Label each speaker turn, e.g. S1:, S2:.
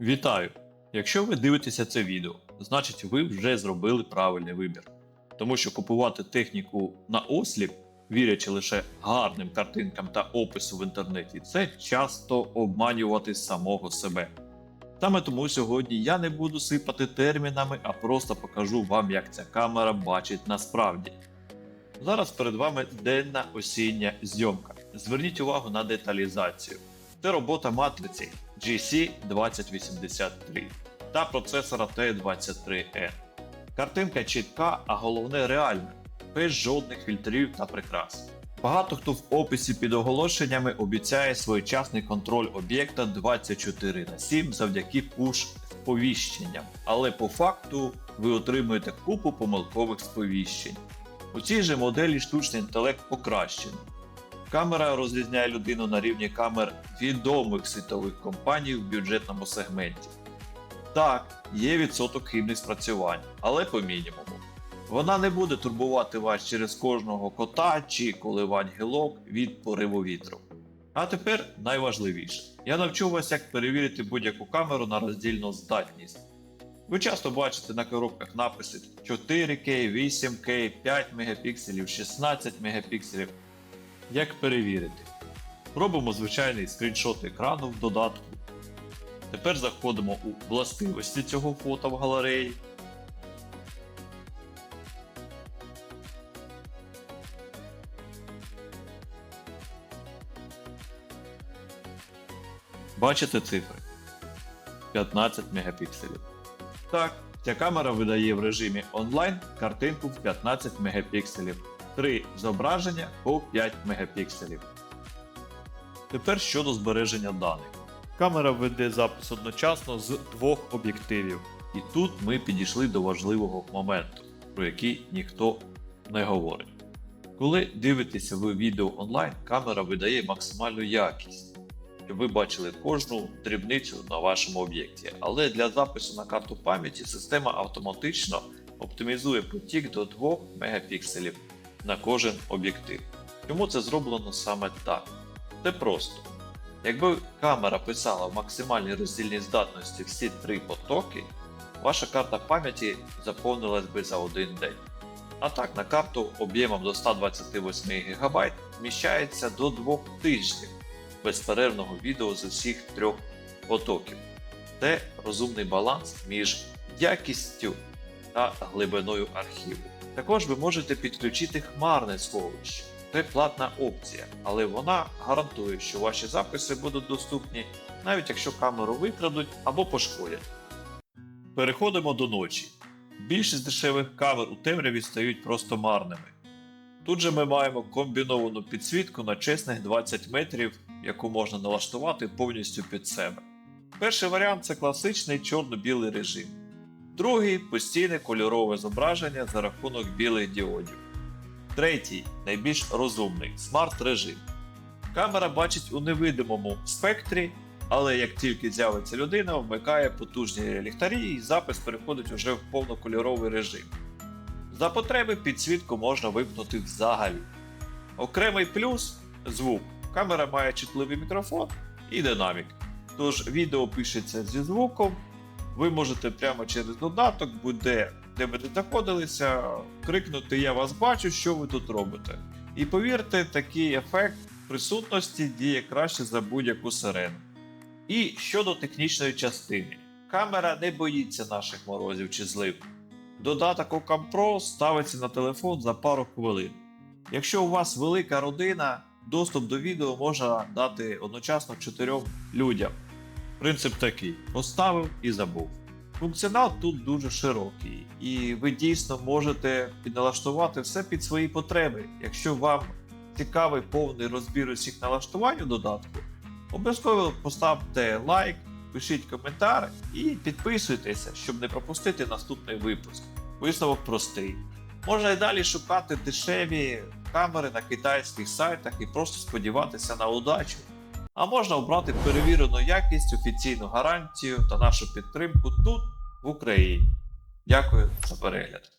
S1: Вітаю! Якщо ви дивитеся це відео, значить ви вже зробили правильний вибір. Тому що купувати техніку на осліп, вірячи лише гарним картинкам та опису в інтернеті, це часто обманювати самого себе. Саме тому сьогодні я не буду сипати термінами, а просто покажу вам, як ця камера бачить насправді. Зараз перед вами денна осіння зйомка. Зверніть увагу на деталізацію. Це робота матриці GC2083 та процесора T23N. Картинка чітка, а головне реальна, без жодних фільтрів та прикрас. Багато хто в описі під оголошеннями обіцяє своєчасний контроль об'єкта 24 на 7 завдяки пуш сповіщенням, але по факту ви отримуєте купу помилкових сповіщень. У цій же моделі штучний інтелект покращений. Камера розрізняє людину на рівні камер відомих світових компаній в бюджетному сегменті. Так, є відсоток хибних спрацювань, але по мінімуму. Вона не буде турбувати вас через кожного кота чи коливань гілок від пориву вітру. А тепер найважливіше: я навчу вас, як перевірити будь-яку камеру на роздільну здатність. Ви часто бачите на коробках написи 4К, 8К, 5 Мп, 16 Мп. Як перевірити? Робимо звичайний скріншот екрану в додатку. Тепер заходимо у властивості цього фото в галереї. Бачите цифри? 15 мегапікселів. Так, ця камера видає в режимі онлайн картинку в 15 мегапікселів. Три зображення по 5 мегапікселів. Тепер щодо збереження даних. Камера веде запис одночасно з двох об'єктивів. І тут ми підійшли до важливого моменту, про який ніхто не говорить. Коли дивитеся ви відео онлайн, камера видає максимальну якість, щоб ви бачили кожну дрібницю на вашому об'єкті. Але для запису на карту пам'яті система автоматично оптимізує потік до 2 мегапікселів на кожен об'єктив. Чому це зроблено саме так? Це просто. Якби камера писала в максимальній роздільній здатності всі три потоки, ваша карта пам'яті заповнилась би за один день. А так на карту об'ємом до 128 ГБ вміщається до 2 тижнів безперервного відео з усіх трьох потоків. Це розумний баланс між якістю та глибиною архіву. Також ви можете підключити хмарне сховище. Це платна опція, але вона гарантує, що ваші записи будуть доступні, навіть якщо камеру викрадуть або пошкодять. Переходимо до ночі. Більшість дешевих камер у темряві стають просто марними. Тут же ми маємо комбіновану підсвітку на чесних 20 метрів, яку можна налаштувати повністю під себе. Перший варіант це класичний чорно-білий режим. Другий постійне кольорове зображення за рахунок білих діодів. Третій, найбільш розумний смарт режим. Камера бачить у невидимому спектрі, але як тільки з'явиться людина, вмикає потужні ліхтарі і запис переходить уже в повнокольоровий режим. За потреби підсвітку можна вимкнути взагалі. Окремий плюс звук. Камера має чутливий мікрофон і динамік. Тож відео пишеться зі звуком. Ви можете прямо через додаток, будь-де, де ви не знаходилися, крикнути Я вас бачу, що ви тут робите. І повірте, такий ефект присутності діє краще за будь-яку сирену. І щодо технічної частини, камера не боїться наших морозів чи злив. Додаток Pro ставиться на телефон за пару хвилин. Якщо у вас велика родина, доступ до відео можна дати одночасно чотирьом людям. Принцип такий: поставив і забув. Функціонал тут дуже широкий, і ви дійсно можете підналаштувати все під свої потреби. Якщо вам цікавий повний розбір усіх налаштувань у додатку, обов'язково поставте лайк, пишіть коментар і підписуйтеся, щоб не пропустити наступний випуск. Висновок простий. Можна і далі шукати дешеві камери на китайських сайтах і просто сподіватися на удачу. А можна обрати перевірену якість, офіційну гарантію та нашу підтримку тут, в Україні. Дякую за перегляд.